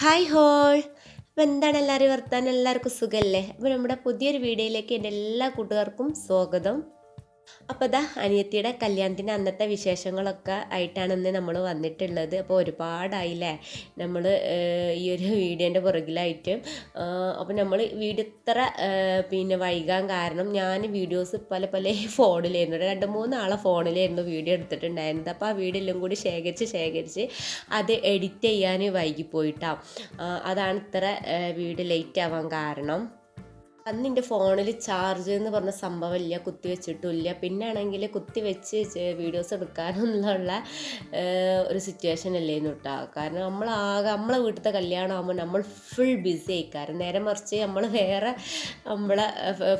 Hi whole. അപ്പോൾ എന്താണ് എല്ലാവരും വർത്താനം? എല്ലാവർക്കും സുഖമല്ലേ അപ്പോൾ നമ്മുടെ പുതിയൊരു വീഡിയോയിലേക്ക് എന്റെ എല്ലാ കൂട്ടുകാർക്കും സ്വാഗതം. അപ്പോൾ ഇതാ അനിയത്തിയുടെ കല്യാണത്തിന്റെ അന്നത്തെ വിശേഷങ്ങളൊക്കെ ആയിട്ടാണ് ഇന്ന് നമ്മൾ വന്നിട്ടുള്ളത്. അപ്പോൾ ഒരുപാടായില്ലേ? നമ്മൾ ഈ ഒരു വീഡിയോന്റെ പുറകിലായിട്ട്. അപ്പോൾ നമ്മൾ വീഡിയോ ഇത്ര പിന്നെ വൈകാൻ കാരണം ഞാൻ വീഡിയോസ് പല പല ഫോണിലായിരുന്നു. രണ്ട് മൂന്നാളെ ഫോണിലായിരുന്നു വീഡിയോ എടുത്തിട്ടുണ്ടായിരുന്നത്. അപ്പോൾ ആ വീഡിയോ എല്ലാം കൂടി ശേഖരിച്ച് ശേഖരിച്ച് അത് എഡിറ്റ് ചെയ്യാൻ വൈകിപ്പോയിട്ടാണ് അതാണ് ഇത്ര വീഡിയോ ലേറ്റ് ആവാൻ കാരണം. അന്ന് എന്റെ ഫോണിൽ ചാർജ് എന്ന് പറഞ്ഞ സംഭവമില്ല കുത്തി വെച്ചിട്ടില്ല പിന്നെ ആണെങ്കിൽ കുത്തി വെച്ച് വീഡിയോസ് എടുക്കാനൊന്നുള്ള ഒരു സിറ്റുവേഷൻ അല്ലേന്ന് കേട്ടോ കാരണം നമ്മളാകെ നമ്മളെ വീട്ടിലത്തെ കല്യാണം ആകുമ്പോൾ നമ്മൾ ഫുൾ ബിസി ആയിക്കാരം. നേരെ മറിച്ച് നമ്മൾ വേറെ നമ്മളെ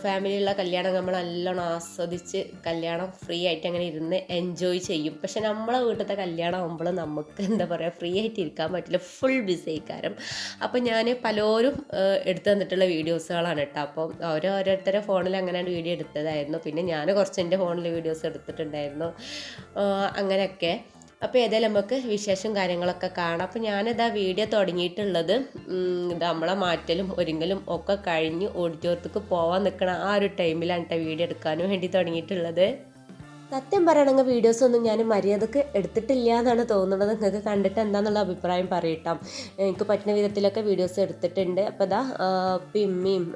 ഫാമിലിയുള്ള കല്യാണം നമ്മൾ നല്ലോണം ആസ്വദിച്ച് കല്യാണം ഫ്രീ ആയിട്ട് അങ്ങനെ ഇരുന്ന് എൻജോയ് ചെയ്യും. പക്ഷെ നമ്മളെ വീട്ടിലത്തെ കല്യാണം ആകുമ്പോൾ നമുക്ക് എന്താ പറയുക ഫ്രീ ആയിട്ട് ഇരിക്കാൻ പറ്റില്ല. ഫുൾ ബിസി ആയിക്കാരം. അപ്പം ഞാൻ പലരും എടുത്തു തന്നിട്ടുള്ള വീഡിയോസുകളാണ് കേട്ടോ അപ്പം അവർ ഓരോരുത്തരെ ഫോണിൽ അങ്ങനെയാണ് വീഡിയോ എടുത്തതായിരുന്നു. പിന്നെ ഞാൻ കുറച്ച് എന്റെ ഫോണിൽ വീഡിയോസ് എടുത്തിട്ടുണ്ടായിരുന്നു. അങ്ങനെയൊക്കെ. അപ്പോൾ ഏതായാലും നമുക്ക് വിശേഷം കാര്യങ്ങളൊക്കെ കാണാം. അപ്പോൾ ഞാനിതാ വീഡിയോ തുടങ്ങിയിട്ടുള്ളത് നമ്മളെ മാറ്റലും ഒരുങ്ങലും ഒക്കെ കഴിഞ്ഞ് ഓഡിറ്റോറിയത്തേക്ക് പോകാൻ നിൽക്കണ ആ ഒരു ടൈമിലാണ് കേട്ടോ വീഡിയോ എടുക്കാനും വേണ്ടി തുടങ്ങിയിട്ടുള്ളത്. സത്യം പറയണമെങ്കിൽ വീഡിയോസ് ഒന്നും ഞാൻ മര്യാദയ്ക്ക് എടുത്തിട്ടില്ല എന്നാണ് തോന്നുന്നത്. നിങ്ങൾക്ക് കണ്ടിട്ട് എന്താണെന്നുള്ള അഭിപ്രായം പറയട്ടാം. എനിക്ക് പറ്റുന്ന വിധത്തിലൊക്കെ വീഡിയോസ് എടുത്തിട്ടുണ്ട്. അപ്പോൾ ഇതാ പിമ്മിയും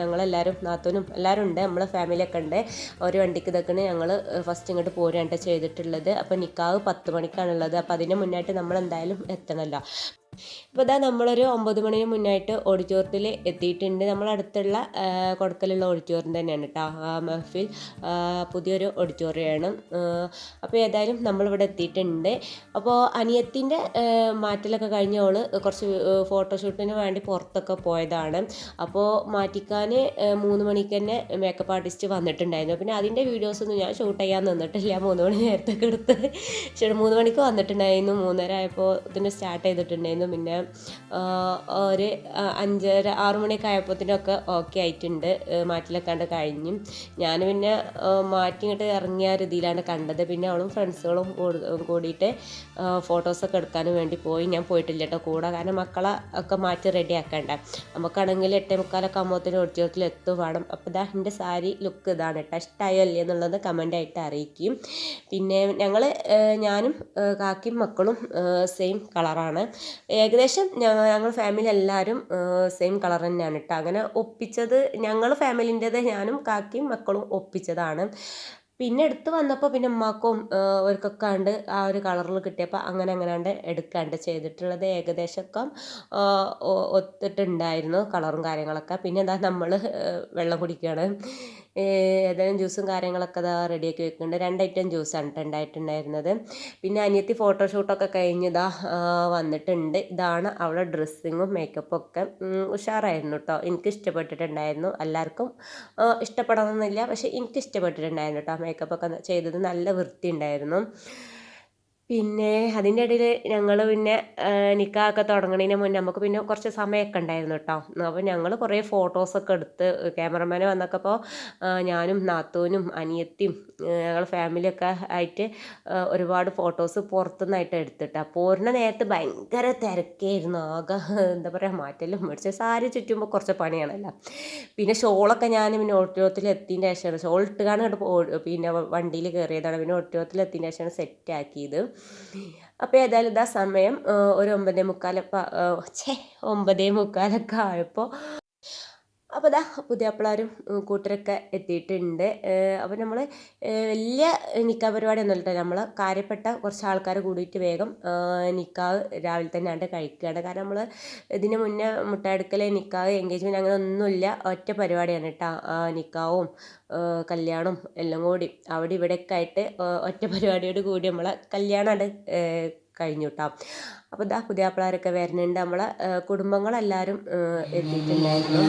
ഞങ്ങളെല്ലാവരും നാത്തൂനും എല്ലാവരും ഉണ്ട്. നമ്മളെ ഫാമിലിയൊക്കെ ഉണ്ട്. ഒരു വണ്ടിക്ക് ഇതൊക്കെയാണ് ഞങ്ങൾ ഫസ്റ്റ് ഇങ്ങോട്ട് പോരാണ്ട് ചെയ്തിട്ടുള്ളത്. അപ്പോൾ നിക്കാവ് പത്ത് മണിക്കാണുള്ളത് അപ്പോൾ അതിന് മുന്നായിട്ട് നമ്മൾ എന്തായാലും എത്തണമല്ലോ അപ്പോൾ ഇതാ നമ്മളൊരു ഒമ്പത് മണിന് മുന്നായിട്ട് ഓഡിറ്റോറിയത്തിൽ എത്തിയിട്ടുണ്ട്. നമ്മളടുത്തുള്ള കൊടുക്കലുള്ള ഓഡിറ്റോറിയം തന്നെയാണ് കേട്ടോ മഹഫിൽ. പുതിയൊരു ഓഡിറ്റോറിയമാണ് അപ്പോൾ ഏതായാലും നമ്മളിവിടെ എത്തിയിട്ടുണ്ട്. അപ്പോൾ അനിയത്തിന്റെ മാറ്റലൊക്കെ കഴിഞ്ഞ ഓൾ കുറച്ച് ഫോട്ടോഷൂട്ടിന് വേണ്ടി പുറത്തൊക്കെ പോയതാണ്. അപ്പോൾ മാറ്റിക്കാൻ മൂന്ന് മണിക്ക് തന്നെ മേക്കപ്പ് ആർട്ടിസ്റ്റ് വന്നിട്ടുണ്ടായിരുന്നു. പിന്നെ അതിന്റെ വീഡിയോസൊന്നും ഞാൻ ഷൂട്ട് ചെയ്യാൻ നിന്നിട്ടില്ല. മൂന്ന് മണി നേരത്തെ എടുത്ത്. പക്ഷേ മൂന്ന് മണിക്ക് വന്നിട്ടുണ്ടായിരുന്നു. മൂന്നര ആയപ്പോൾ ഇതിന് സ്റ്റാർട്ട് ചെയ്തിട്ടുണ്ടായിരുന്നു. പിന്നെ ഒരു അഞ്ചര ആറ് മണിയൊക്കെ ആയപ്പോഴത്തേനൊക്കെ ഓക്കെ ആയിട്ടുണ്ട്. മാറ്റിലെക്കാണ്ട് മാറ്റിലൊക്കെ കണ്ട് കഴിഞ്ഞു. ഞാൻ പിന്നെ മാറ്റി ഇറങ്ങിയ രീതിയിലാണ് കണ്ടത്. പിന്നെ അവളും ഫ്രണ്ട്സുകളും കൂടിയിട്ട് ഫോട്ടോസൊക്കെ എടുക്കാനും വേണ്ടി പോയി. ഞാൻ പോയിട്ടില്ല കേട്ടോ കൂടെ. കാരണം മക്കളെ ഒക്കെ മാറ്റി റെഡി ആക്കേണ്ട. നമുക്കാണെങ്കിൽ എട്ടേ മുക്കാലൊക്കെ ആകുമ്പോഴത്തേനും ഓഡിറ്റോറിയത്തിൽ എത്തും വേണം. അപ്പോൾ ഇതാ എന്റെ സാരി ലുക്ക് ഇതാണ് കേട്ടോ ഇഷ്ടമായോ അല്ലേ എന്നുള്ളത് കമന്റ് ആയിട്ട് അറിയിക്കും. പിന്നെ ഞങ്ങൾ ഞാനും കാക്കിയും മക്കളും സെയിം കളറാണ് ഏകദേശം ഞങ്ങൾ ഫാമിലി എല്ലാവരും സെയിം കളർ തന്നെയാണ് കേട്ടോ അങ്ങനെ ഒപ്പിച്ചത് ഞങ്ങൾ ഫാമിലിന്റെത് ഞാനും കാക്കിയും മക്കളും ഒപ്പിച്ചതാണ്. പിന്നെ എടുത്ത് വന്നപ്പോൾ പിന്നെ ഉമ്മാക്കും അവർക്കൊക്കെ കണ്ട് ആ ഒരു കളറിൽ കിട്ടിയപ്പോൾ അങ്ങനെ അങ്ങനെയാണ്ട് എടുക്കാണ്ട് ചെയ്തിട്ടുള്ളത് ഏകദേശമൊക്കെ ഒത്തിട്ടുണ്ടായിരുന്നു കളറും കാര്യങ്ങളൊക്കെ. പിന്നെ എന്താ നമ്മൾ വെള്ളം കുടിക്കുകയാണ് ഏതായാലും ജ്യൂസും കാര്യങ്ങളൊക്കെ ഇതാ റെഡിയാക്കി വെക്കുന്നുണ്ട്. രണ്ട് ഐറ്റം ജ്യൂസാണ് ഉണ്ടായിട്ടുണ്ടായിരുന്നത് പിന്നെ അനിയത്തി ഫോട്ടോഷൂട്ടൊക്കെ കഴിഞ്ഞതാ വന്നിട്ടുണ്ട്. ഇതാണ് അവളെ ഡ്രസ്സിങ്ങും മേക്കപ്പും ഒക്കെ ഉം, ഉഷാറായിരുന്നു കേട്ടോ എനിക്ക് ഇഷ്ടപ്പെട്ടിട്ടുണ്ടായിരുന്നു എല്ലാവർക്കും ഇഷ്ടപ്പെടണമെന്നില്ല പക്ഷേ എനിക്ക് ഇഷ്ടപ്പെട്ടിട്ടുണ്ടായിരുന്നു കേട്ടോ മേക്കപ്പൊക്കെ ചെയ്തത് നല്ല വൃത്തി ഉണ്ടായിരുന്നു പിന്നെ അതിന്റെ ഇടയിൽ ഞങ്ങൾ പിന്നെ നിക്കാഹൊക്കെ തുടങ്ങണതിന് മുന്നേ നമുക്ക് പിന്നെ കുറച്ച് സമയമൊക്കെ ഉണ്ടായിരുന്നു കേട്ടോ. അപ്പോൾ ഞങ്ങൾ കുറേ ഫോട്ടോസൊക്കെ എടുത്ത് ക്യാമറമാൻ വന്നപ്പോൾ ഞാനും നാത്തൂനും അനിയത്തിയും ഞങ്ങൾ ഫാമിലിയൊക്കെ ആയിട്ട് ഒരുപാട് ഫോട്ടോസ് പുറത്തുനിന്നായിട്ട് എടുത്തിട്ടാ. പോരുന്ന നേരത്ത് ഭയങ്കര തിരക്കായിരുന്നു. ആകെ എന്താ പറയുക മാറ്റലും മേടിച്ച സാരി ചുറ്റുമ്പോൾ കുറച്ച് പണിയാണല്ലോ. പിന്നെ ഷോളൊക്കെ ഞാൻ പിന്നെ ഓട്ടോത്തിൽ എത്തിയതിന്റെ ശേഷമാണ്. ഷോൾ ഇട്ടുകാണ് പിന്നെ വണ്ടിയിൽ കയറിയതാണ്. പിന്നെ ഓട്ടോത്തിൽ എത്തിയതിന്റെ ശേഷമാണ് സെറ്റ് ആക്കിയത്. അപ്പോൾ ഏതായാലും ഇതാ സമയം ഒരു ഒമ്പതേ മുക്കാലൊക്കെ ഒമ്പതേ മുക്കാലൊക്കെ ആയപ്പോൾ അപ്പോൾ ദാ പുതിയപ്പിളാരും കൂട്ടരൊക്കെ എത്തിയിട്ടുണ്ട്. അപ്പോൾ നമ്മൾ വലിയ നിക്കാ പരിപാടി ഒന്നും ഇല്ല നമ്മൾ കാര്യപ്പെട്ട കുറച്ച് ആൾക്കാർ കൂടിയിട്ട് വേഗം നിക്കാവ് രാവിലെ തന്നെ ആണ്ട് കഴിക്കുകയാണ്. കാരണം നമ്മൾ ഇതിന് മുന്നേ മുട്ടയെടുക്കൽ നിക്കാവ് എൻഗേജ്മെന്റ് അങ്ങനെ ഒന്നുമില്ല. ഒറ്റ പരിപാടിയാണ് കേട്ടോ. നിക്കാവും കല്യാണം എല്ലാം കൂടി. അവിടെ ഇവിടെയൊക്കെ ആയിട്ട് ഒറ്റ പരിപാടിയോട് കൂടി നമ്മളെ കല്യാണം കഴിഞ്ഞു കേട്ടോ അപ്പോൾ ഇതാ പുതിയാപ്പിളാരൊക്കെ വരുന്നുണ്ട് നമ്മളെ ആ, കുടുംബങ്ങളെല്ലാവരും ആ, എത്തിയിട്ടുണ്ടായിരുന്നു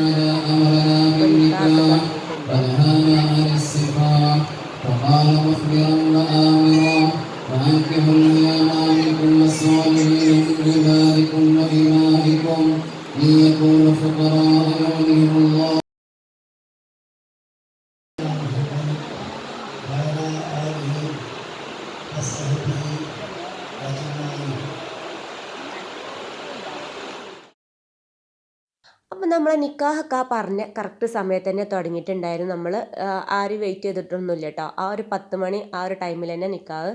അപ്പോൾ നിക്കാഹൊക്കെ കഴിഞ്ഞിട്ടുണ്ട് وقال അപ്പം നമ്മൾ നിക്കാഹൊക്കെ ആ പറഞ്ഞ കറക്റ്റ് സമയത്ത് തന്നെ തുടങ്ങിയിട്ടുണ്ടായിരുന്നു. നമ്മൾ ആരും വെയിറ്റ് ചെയ്തിട്ടൊന്നുമില്ല കേട്ടോ ആ ഒരു പത്ത് മണി ആ ഒരു ടൈമിൽ തന്നെ നിക്കാഹ്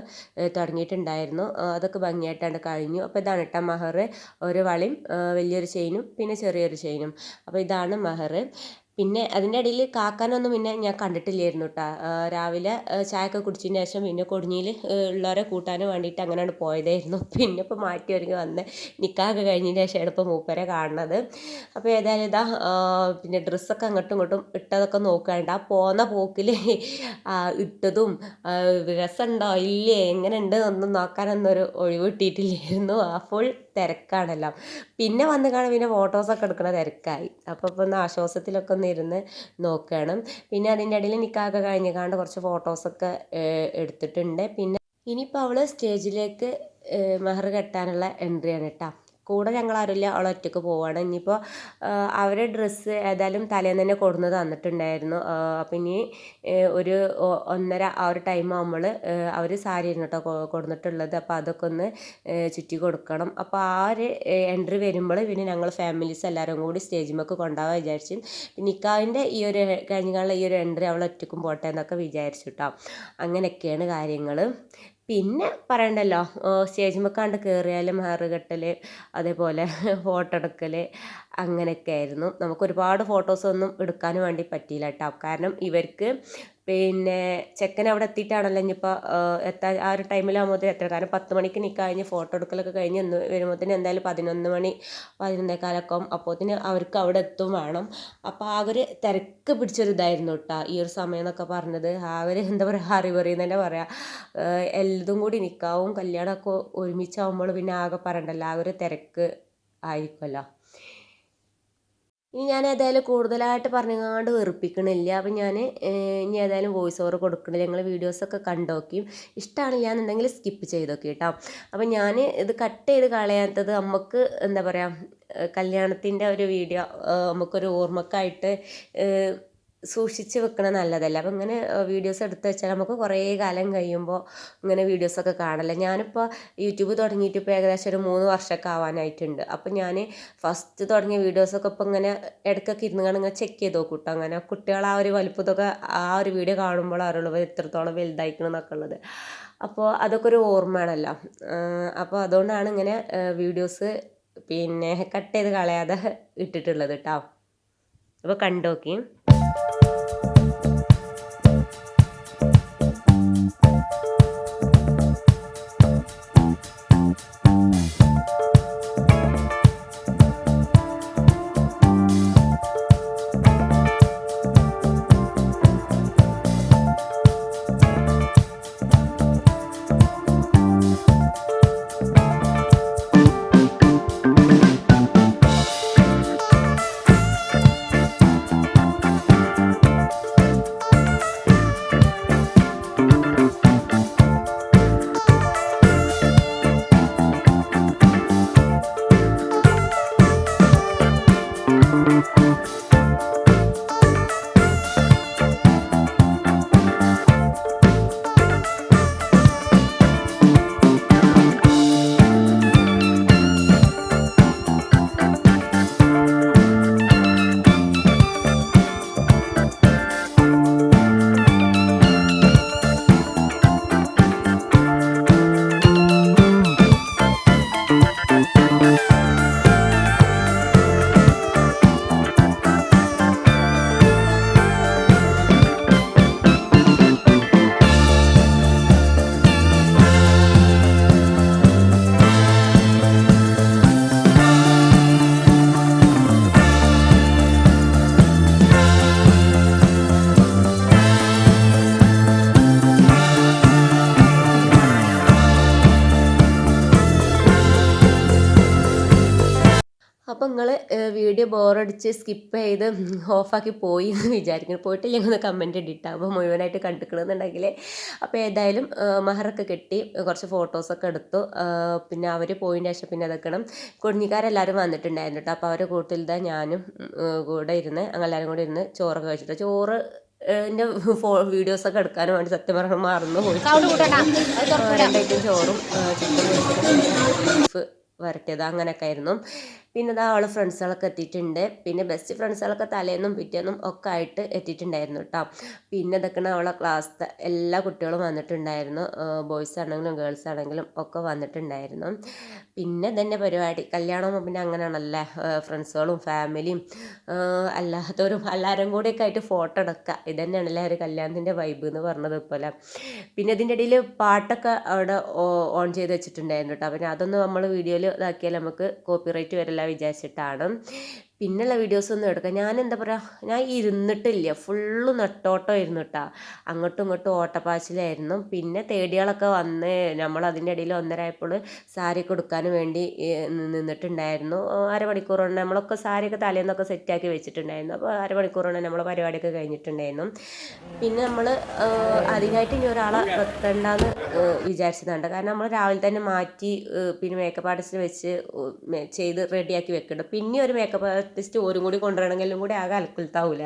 തുടങ്ങിയിട്ടുണ്ടായിരുന്നു. അതൊക്കെ ഭംഗിയായിട്ടാണ് കഴിഞ്ഞു. അപ്പോൾ ഇതാണ് കേട്ടോ മഹർ ഒരു വളയും വലിയൊരു ചെയിനും പിന്നെ ചെറിയൊരു ചെയിനും. അപ്പോൾ ഇതാണ് മഹർ പിന്നെ അതിന്റെ ഇടയിൽ കാക്കാനൊന്നും പിന്നെ ഞാൻ കണ്ടിട്ടില്ലായിരുന്നു കേട്ടോ രാവിലെ ചായ ചായയൊക്കെ കുടിച്ചതിന് ശേഷം പിന്നെ കൊടിഞ്ഞിയിൽ ഉള്ളവരെ കൂട്ടാൻ വേണ്ടിയിട്ട് അങ്ങനെയാണ് പോയതായിരുന്നു. പിന്നെ ഇപ്പോൾ മാറ്റി ഒരുങ്ങി വന്ന് നിക്കാഹൊക്കെ കഴിഞ്ഞതിന് ശേഷമാണ് ഇപ്പോൾ മൂപ്പരെ കാണുന്നത്. അപ്പോൾ ഏതായാലും ഇതാ പിന്നെ ഡ്രസ്സൊക്കെ അങ്ങോട്ടും ഇങ്ങോട്ടും ഇട്ടതൊക്കെ നോക്കാണ്ട് ആ പോന്ന പോക്കിൽ ഇട്ടതും രസമുണ്ടോ? ഇല്ലേ? എങ്ങനെ എങ്ങനെയുണ്ട്? ഒന്നും നോക്കാനൊന്നും ഒരു ഒഴിവ് കിട്ടിയിട്ടില്ലായിരുന്നു. ഫുൾ തിരക്കാണല്ലോ. പിന്നെ വന്ന് കാണാൻ പിന്നെ ഫോട്ടോസൊക്കെ എടുക്കണ തിരക്കായി. അപ്പോൾ ഇപ്പോൾ ഒന്ന് ആശ്വാസത്തിലൊക്കെ ഒന്ന് ഇരുന്ന് നോക്കണം. പിന്നെ അതിന്റെ ഇടയിൽ നിൽക്കാതെ കഴിഞ്ഞ് കാണ്ട് കുറച്ച് ഫോട്ടോസൊക്കെ എടുത്തിട്ടുണ്ട്. പിന്നെ ഇനിയിപ്പോൾ അവൾ സ്റ്റേജിലേക്ക് മെഹർ കെട്ടാനുള്ള എൻട്രിയാണ് കേട്ടോ കൂടെ ഞങ്ങൾ ആരുമില്ല അവൾ ഒറ്റയ്ക്ക് പോവാണ് ഇനിയിപ്പോൾ അവരെ ഡ്രസ്സ് ഏതായാലും തലേന്ന് തന്നെ കൊടുന്ന് തന്നിട്ടുണ്ടായിരുന്നു. അപ്പം ഇനി ഒരു ഒന്നര ആ ഒരു ടൈം ആകുമ്പോൾ അവർ സാരി ആയിരുന്നു കേട്ടോ കൊടുന്നിട്ടുള്ളത്. അപ്പോൾ അതൊക്കെ ഒന്ന് ചുറ്റി കൊടുക്കണം. അപ്പോൾ ആ ഒരു എൻട്രി വരുമ്പോൾ പിന്നെ ഞങ്ങൾ ഫാമിലീസ് എല്ലാവരും കൂടി സ്റ്റേജിലേക്ക് കൊണ്ടുപോകാൻ വിചാരിച്ചു പിന്നെ നിക്കാവിന്റെ ഈ ഒരു കഴിഞ്ഞ ഈ ഒരു എൻട്രി അവൾ ഒറ്റക്കും പോട്ടെ എന്നൊക്കെ വിചാരിച്ചു കേട്ടോ അങ്ങനെയൊക്കെയാണ് കാര്യങ്ങൾ പിന്നെ പറയണ്ടല്ലോ സ്റ്റേജിൽ കണ്ട് കയറിയാൽ മാറ് അതേപോലെ ഫോട്ടോ എടുക്കൽ അങ്ങനെയൊക്കെ ആയിരുന്നു. നമുക്കൊരുപാട് ഫോട്ടോസൊന്നും എടുക്കാൻ വേണ്ടി പറ്റിയില്ല കേട്ടോ കാരണം ഇവർക്ക് പിന്നെ ചെക്കൻ അവിടെ എത്തിയിട്ടാണല്ലോ ഇനിയിപ്പോൾ എത്താൻ ആ ഒരു ടൈമിലാകുമ്പോൾ എത്ര കാരണം പത്ത് മണിക്ക് നിൽക്കുക കഴിഞ്ഞ് ഫോട്ടോ എടുക്കലൊക്കെ കഴിഞ്ഞ് എന്ന് വരുമ്പോഴത്തേന് എന്തായാലും പതിനൊന്ന് മണി പതിനൊന്നേക്കാലൊക്കെ ആവും. അപ്പോഴത്തേന് അവർക്ക് അവിടെ എത്തും വേണം. അപ്പോൾ ആ ഒരു തിരക്ക് പിടിച്ചൊരു ഇതായിരുന്നു കേട്ടോ ഈ ഒരു സമയം എന്നൊക്കെ പറഞ്ഞത്. ആ ഒരു എന്താ പറയുക അറിവറി എന്ന് തന്നെ പറയാം. എല്ലതും കൂടി നിൽക്കാവും കല്യാണമൊക്കെ ഒരുമിച്ചാവുമ്പോൾ പിന്നെ ആകെ പറയണ്ടല്ലോ ആ ഒരു തിരക്ക് ആയിരിക്കുമല്ലോ ഇനി ഞാൻ ഏതായാലും കൂടുതലായിട്ട് പറഞ്ഞങ്ങാണ്ട് വെറുപ്പിക്കണില്ല. അപ്പം ഞാൻ ഇനി ഏതായാലും വോയിസ് ഓവർ കൊടുക്കണില്ല. ഞങ്ങൾ വീഡിയോസൊക്കെ കണ്ടോക്കിയും. ഇഷ്ടമാണില്ല എന്നുണ്ടെങ്കിൽ സ്കിപ്പ് ചെയ്തോക്കി കേട്ടോ അപ്പം ഞാൻ ഇത് കട്ട് ചെയ്ത് കളയാത്തത് നമുക്ക് എന്താ പറയുക കല്യാണത്തിന്റെ ഒരു വീഡിയോ നമുക്കൊരു ഓർമ്മക്കായിട്ട് സൂക്ഷിച്ച് വെക്കണത് നല്ലതല്ല. അപ്പം ഇങ്ങനെ വീഡിയോസ് എടുത്ത് വെച്ചാൽ നമുക്ക് കുറേ കാലം കഴിയുമ്പോൾ ഇങ്ങനെ വീഡിയോസൊക്കെ കാണല്ലേ. ഞാനിപ്പോൾ യൂട്യൂബ് തുടങ്ങിയിട്ട് ഇപ്പോൾ ഏകദേശം ഒരു മൂന്ന് വർഷമൊക്കെ ആവാനായിട്ടുണ്ട്. അപ്പം ഞാൻ ഫസ്റ്റ് തുടങ്ങിയ വീഡിയോസൊക്കെ ഇപ്പോൾ ഇങ്ങനെ ഇടയ്ക്കൊക്കെ ഇരുന്ന് കാണും ഇങ്ങനെ ചെക്ക് ചെയ്ത് നോക്കും കേട്ടോ അങ്ങനെ കുട്ടികൾ ആ ഒരു വലുപ്പത്തൊക്കെ ആ ഒരു വീഡിയോ കാണുമ്പോൾ അറിയുള്ളൂ എത്രത്തോളം വലുതായിരിക്കണം എന്നൊക്കെ ഉള്ളത്. അപ്പോൾ അതൊക്കെ ഒരു ഓർമ്മയാണല്ലോ. അപ്പോൾ അതുകൊണ്ടാണ് ഇങ്ങനെ വീഡിയോസ് പിന്നെ കട്ട് ചെയ്ത് കളയാതെ ഇട്ടിട്ടുള്ളത് കേട്ടോ അപ്പോൾ കണ്ടോക്കി. അപ്പോൾ നിങ്ങൾ വീഡിയോ ബോറടിച്ച് സ്കിപ്പ് ചെയ്ത് ഓഫാക്കി പോയി എന്ന് വിചാരിക്കുന്നു. പോയിട്ടില്ലെങ്കിൽ ഒന്ന് കമന്റ് ഇട്ടിട്ട് അപ്പോൾ മുഴുവനായിട്ട് കണ്ടിക്കണമെന്നുണ്ടെങ്കിൽ അപ്പോൾ ഏതായാലും മഹറൊക്കെ കെട്ടി കുറച്ച് ഫോട്ടോസൊക്കെ എടുത്തു. പിന്നെ അവർ പോയിന്റെ ശേഷം പിന്നെ അതൊക്കെ കുഞ്ഞിക്കാരെല്ലാവരും വന്നിട്ടുണ്ടായിരുന്നു കേട്ടോ. അപ്പോൾ അവരുടെ കൂട്ടിൽ ഇതാ ഞാനും കൂടെ ഇരുന്ന് ഞങ്ങളെല്ലാവരും കൂടെ ഇരുന്ന് ചോറൊക്കെ കഴിച്ചിട്ട് ചോറ് എന്റെ ഫോ വീഡിയോസൊക്കെ എടുക്കാനും വേണ്ടി സത്യം പറഞ്ഞാൽ മറന്നു പോയി. രണ്ടായിട്ടും ചോറും ചിക്കൻ വരട്ടിയത് അങ്ങനെയൊക്കെ ആയിരുന്നു. പിന്നെ അത് അവളെ ഫ്രണ്ട്സുകളൊക്കെ എത്തിയിട്ടുണ്ട്. പിന്നെ ബെസ്റ്റ് ഫ്രണ്ട്സുകളൊക്കെ തലേന്നും പിറ്റേന്നും ഒക്കെ ആയിട്ട് എത്തിയിട്ടുണ്ടായിരുന്നു കേട്ടോ പിന്നെ ഇതൊക്കെയാണ് അവളെ ക്ലാസ്സിലെ എല്ലാ കുട്ടികളും വന്നിട്ടുണ്ടായിരുന്നു. ബോയ്സ് ആണെങ്കിലും ഗേൾസ് ആണെങ്കിലും ഒക്കെ വന്നിട്ടുണ്ടായിരുന്നു. പിന്നെ തന്നെ പരിപാടി. കല്യാണം പിന്നെ അങ്ങനെയാണല്ലേ? ഫ്രണ്ട്സുകളും ഫാമിലിയും അല്ലാത്തവരും എല്ലാവരും കൂടെയൊക്കെ ആയിട്ട് ഫോട്ടോ എടുക്കുക ഇതന്നെയാണല്ലേ തന്നെയാണല്ലേ ഒരു കല്യാണത്തിന്റെ വൈബ് എന്ന് പറഞ്ഞത് പോലെ പിന്നെ ഇതിന്റെ ഇടയിൽ പാട്ടൊക്കെ അവിടെ ഓൺ ചെയ്ത് വെച്ചിട്ടുണ്ടായിരുന്നു കേട്ടോ പിന്നെ അതൊന്നും നമ്മൾ വീഡിയോയിൽ ഇതാക്കിയാൽ നമുക്ക് കോപ്പിറൈറ്റ് വരില്ല? വിചാരിച്ചിട്ടാണ്. പിന്നെയുള്ള വീഡിയോസ് ഒന്നും എടുക്കുക ഞാൻ എന്താ പറയുക ഞാൻ ഇരുന്നിട്ടില്ല. ഫുള്ള് നെട്ടോട്ടമായിരുന്നു കേട്ടോ അങ്ങോട്ടും ഇങ്ങോട്ടും ഓട്ടപ്പാച്ചിലായിരുന്നു. പിന്നെ തേടികളൊക്കെ വന്ന് നമ്മൾ അതിന്റെ ഇടയിൽ ഒന്നരായപ്പോൾ സാരി കൊടുക്കാൻ വേണ്ടി നിന്നിട്ടുണ്ടായിരുന്നു. അരമണിക്കൂർ കൊണ്ട് നമ്മളൊക്കെ സാരിയൊക്കെ തലേന്നൊക്കെ സെറ്റാക്കി വെച്ചിട്ടുണ്ടായിരുന്നു. അപ്പോൾ അരമണിക്കൂർ നമ്മൾ പരിപാടിയൊക്കെ കഴിഞ്ഞിട്ടുണ്ടായിരുന്നു. പിന്നെ നമ്മൾ അധികമായിട്ട് ഇനി ഒരാളെ വെക്കണ്ടെന്ന് വിചാരിച്ചതുണ്ട് കാരണം നമ്മൾ രാവിലെ തന്നെ മാറ്റി പിന്നെ മേക്കപ്പ് ആർട്ടിസ്റ്റ് വെച്ച് ചെയ്ത് റെഡിയാക്കി വെക്കുന്നുണ്ട് പിന്നെ ഒരു മേക്കപ്പ് ആർട്ടിസ്റ്റ് ഓരും കൂടി കൊണ്ടുവരണമെങ്കിലും കൂടി ആകെ അൽക്കുലത്താവൂല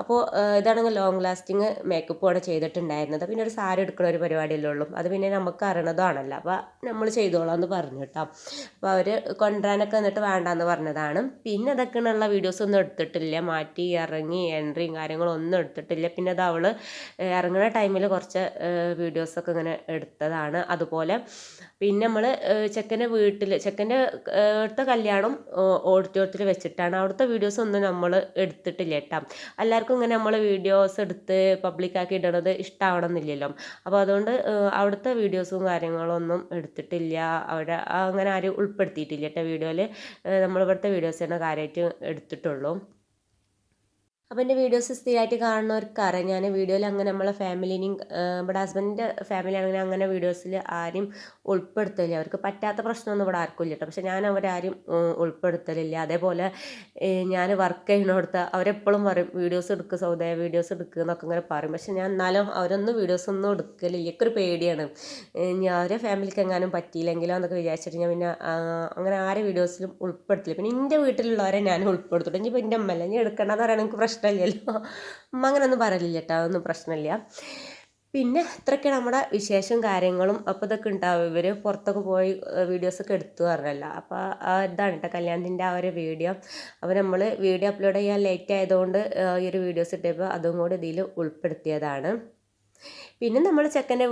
അപ്പോൾ ഇതാണെങ്കിൽ ലോങ് ലാസ്റ്റിങ് മേക്കപ്പുമാണ് ചെയ്തിട്ടുണ്ടായിരുന്നത്. പിന്നെ ഒരു സാരി എടുക്കുന്ന ഒരു പരിപാടിയല്ലേ ഉള്ളൂ. അത് പിന്നെ നമുക്ക് അറിയണതാണല്ലോ അപ്പോൾ നമ്മൾ ചെയ്തോളാം എന്ന് പറഞ്ഞു കേട്ടോ. അപ്പോൾ അവർ കൊണ്ടുവരാനൊക്കെ എന്നിട്ട് വേണ്ടാന്ന് പറഞ്ഞതാണ്. പിന്നെ അതൊക്കെയുള്ള വീഡിയോസ് ഒന്നും എടുത്തിട്ടില്ല. മാറ്റി ഇറങ്ങി എൻട്രിയും കാര്യങ്ങളും ഒന്നും എടുത്തിട്ടില്ല. പിന്നെ അത് അവൾ ഇറങ്ങുന്ന ടൈമിൽ കുറച്ച് വീഡിയോസൊക്കെ ഇങ്ങനെ എടുത്തതാണ്. അതുപോലെ പിന്നെ നമ്മൾ ചെക്കന്റെ വീട്ടിൽ ചെക്കന്റെ അടുത്ത കല്യാണം ഓഡിറ്റോറിയത്തിൽ വെച്ചിട്ടാണ് അവിടുത്തെ വീഡിയോസ് ഒന്നും നമ്മൾ എടുത്തിട്ടില്ല കേട്ടോ എല്ലാവർക്കും ഇങ്ങനെ നമ്മൾ വീഡിയോസ് എടുത്ത് പബ്ലിക്കാക്കി ഇടണത് ഇഷ്ടമാവണമെന്നില്ലല്ലോ അപ്പോൾ അതുകൊണ്ട് അവിടുത്തെ വീഡിയോസും കാര്യങ്ങളൊന്നും എടുത്തിട്ടില്ല. അവിടെ അങ്ങനെ ആരും ഉൾപ്പെടുത്തിയിട്ടില്ല കേട്ടോ വീഡിയോയിൽ നമ്മൾ ഇവിടുത്തെ വീഡിയോസാണ് കാര്യമായിട്ട് എടുത്തിട്ടുള്ളൂ. അപ്പോൾ എന്റെ വീഡിയോസ് സ്ഥിരമായിട്ട് കാണുന്നവർക്ക് അറിയാം ഞാൻ വീഡിയോയിൽ അങ്ങനെ നമ്മളെ ഫാമിലിനെയും ഇവിടെ ഹസ്ബൻഡിന്റെ ഫാമിലി അങ്ങനെ അങ്ങനെ വീഡിയോസിൽ ആരും ഉൾപ്പെടുത്തലില്ല. അവർക്ക് പറ്റാത്ത പ്രശ്നമൊന്നും ഇവിടെ ആർക്കും ഇല്ല കേട്ടോ. പക്ഷെ ഞാൻ അവരാരും ഉൾപ്പെടുത്തലില്ല. അതേപോലെ ഞാൻ വർക്ക് ചെയ്യുന്നിടത്ത് അവരെപ്പോഴും പറയും വീഡിയോസ് എടുക്കുക സൗദയ വീഡിയോസ് എടുക്കുക എന്നൊക്കെ ഇങ്ങനെ പറയും. പക്ഷെ ഞാൻ എന്നാലും അവരൊന്നും വീഡിയോസ് ഒന്നും എടുക്കലില്ല. എനിക്കൊരു പേടിയാണ്. ഞാൻ അവരെ ഫാമിലിക്ക് എങ്ങാനും പറ്റിയില്ലെങ്കിലോ എന്നൊക്കെ വിചാരിച്ചിട്ട് ഞാൻ പിന്നെ അങ്ങനെ ആരെ വീഡിയോസിലും ഉൾപ്പെടുത്തില്ല. പിന്നെ എന്റെ വീട്ടിലുള്ളവരെ ഞാൻ ഉൾപ്പെടുത്തുള്ളൂ ഇനിയിപ്പോൾ എന്റെ അമ്മല്ല ഇനി എടുക്കേണ്ടതെന്ന് പറയാൻ എനിക്ക് പ്രശ്നമില്ലല്ലോ. അമ്മ അങ്ങനെയൊന്നും പറയലില്ല കേട്ടോ അതൊന്നും പ്രശ്നമില്ല. പിന്നെ ഇത്രയൊക്കെ നമ്മുടെ വിശേഷം കാര്യങ്ങളും അപ്പോൾ ഇതൊക്കെ ഉണ്ടാവും. ഇവർ പുറത്തൊക്കെ പോയി വീഡിയോസൊക്കെ എടുത്തു പറഞ്ഞല്ലോ. അപ്പോൾ ഇതാണ് കേട്ടോ കല്യാണത്തിന്റെ ആ ഒരു വീഡിയോ. അപ്പോൾ നമ്മൾ വീഡിയോ അപ്ലോഡ് ചെയ്യാൻ ലേറ്റ് ആയതുകൊണ്ട് ഈ ഒരു വീഡിയോസ് ഇട്ടപ്പോൾ അതും കൂടി ഇതിൽ ഉൾപ്പെടുത്തിയതാണ്. പിന്നെ നമ്മൾ ചെക്കന്റെ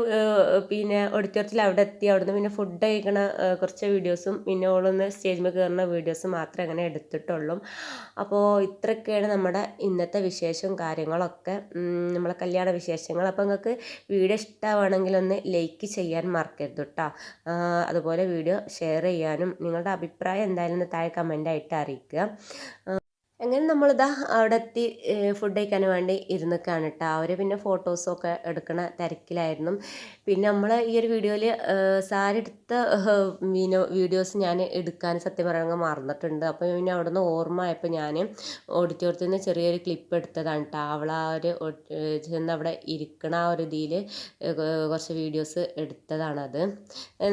പിന്നെ ഓഡിറ്റോറിയത്തിൽ അവിടെ എത്തി അവിടുന്ന് പിന്നെ ഫുഡ് കഴിക്കണ കുറച്ച് വീഡിയോസും പിന്നെ ഓളൊന്ന് സ്റ്റേജിൽ കയറുന്ന വീഡിയോസും മാത്രമേ അങ്ങനെ എടുത്തിട്ടുള്ളൂ. അപ്പോൾ ഇത്രയൊക്കെയാണ് നമ്മുടെ ഇന്നത്തെ വിശേഷവും കാര്യങ്ങളൊക്കെ. നമ്മളെ കല്യാണ വിശേഷങ്ങൾ. അപ്പോൾ നിങ്ങൾക്ക് വീഡിയോ ഇഷ്ടമാണെങ്കിൽ ഒന്ന് ലൈക്ക് ചെയ്യാൻ മറക്കരുത് കേട്ടോ അതുപോലെ വീഡിയോ ഷെയർ ചെയ്യാനും നിങ്ങളുടെ അഭിപ്രായം എന്തായാലും താഴെ കമന്റായിട്ട് അറിയിക്കുക. അങ്ങനെ നമ്മളിതാ അവിടെ എത്തി ഫുഡ് കഴിക്കാൻ വേണ്ടി ഇരുന്നിക്കാണ് കേട്ടോ അവർ പിന്നെ ഫോട്ടോസൊക്കെ എടുക്കണ തിരക്കിലായിരുന്നു. പിന്നെ നമ്മൾ ഈ ഒരു വീഡിയോയിൽ സാരി എടുത്ത മീനോ വീഡിയോസ് ഞാൻ എടുക്കാൻ സത്യം പറയുക മറന്നിട്ടുണ്ട്. അപ്പോൾ പിന്നെ അവിടെ നിന്ന് ഓർമ്മ ആയപ്പോൾ ഞാൻ ഓഡിറ്റോറിയത്തിൽ നിന്ന് ചെറിയൊരു ക്ലിപ്പ് എടുത്തതാണ് കേട്ടോ അവൾ ആ ഒരു ചെന്ന് അവിടെ ഇരിക്കണ ആ ഒരു ഇതിൽ കുറച്ച് വീഡിയോസ് എടുത്തതാണത്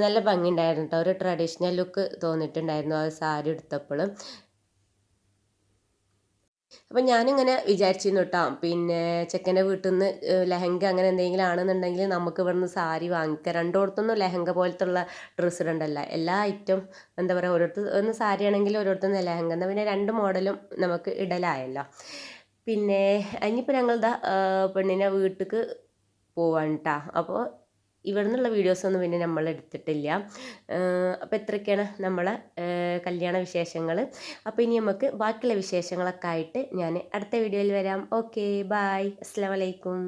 നല്ല ഭംഗിയുണ്ടായിരുന്നു കേട്ടോ ഒരു ട്രഡീഷണൽ ലുക്ക് തോന്നിയിട്ടുണ്ടായിരുന്നു ആ സാരി എടുത്തപ്പോൾ അപ്പം ഞാനിങ്ങനെ വിചാരിച്ചിരുന്നു കേട്ടോ പിന്നെ ചെക്കന്റെ വീട്ടിൽ നിന്ന് ലെഹങ്ക അങ്ങനെ എന്തെങ്കിലും ആണെന്നുണ്ടെങ്കിൽ നമുക്ക് ഇവിടുന്ന് സാരി വാങ്ങിക്കാം. രണ്ടോടത്തൊന്നും ലെഹങ്ക പോലത്തുള്ള ഡ്രസ്സ് ഇടണ്ടല്ല. എല്ലാ ഐറ്റം എന്താ പറയുക ഓരോരുത്തർ ഒന്ന് സാരി ആണെങ്കിൽ ഓരോരുത്തർ ലെഹങ്ക. എന്നാൽ പിന്നെ രണ്ട് മോഡലും നമുക്ക് ഇടലായല്ലോ. പിന്നെ ഇനിയിപ്പോൾ ഞങ്ങളിതാ പെണ്ണിനെ വീട്ടിലേക്ക് പോവാണ് കേട്ടോ അപ്പോൾ ഇവിടെ നിന്നുള്ള വീഡിയോസൊന്നും പിന്നെ നമ്മൾ എടുത്തിട്ടില്ല. അപ്പോൾ ഇത്രയൊക്കെയാണ് നമ്മളെ കല്യാണ വിശേഷങ്ങൾ അപ്പോൾ ഇനി നമുക്ക് ബാക്കിയുള്ള വിശേഷങ്ങളൊക്കെ ആയിട്ട് ഞാൻ അടുത്ത വീഡിയോയിൽ വരാം. ഓക്കെ ബായ് അസ്സാം വലൈക്കും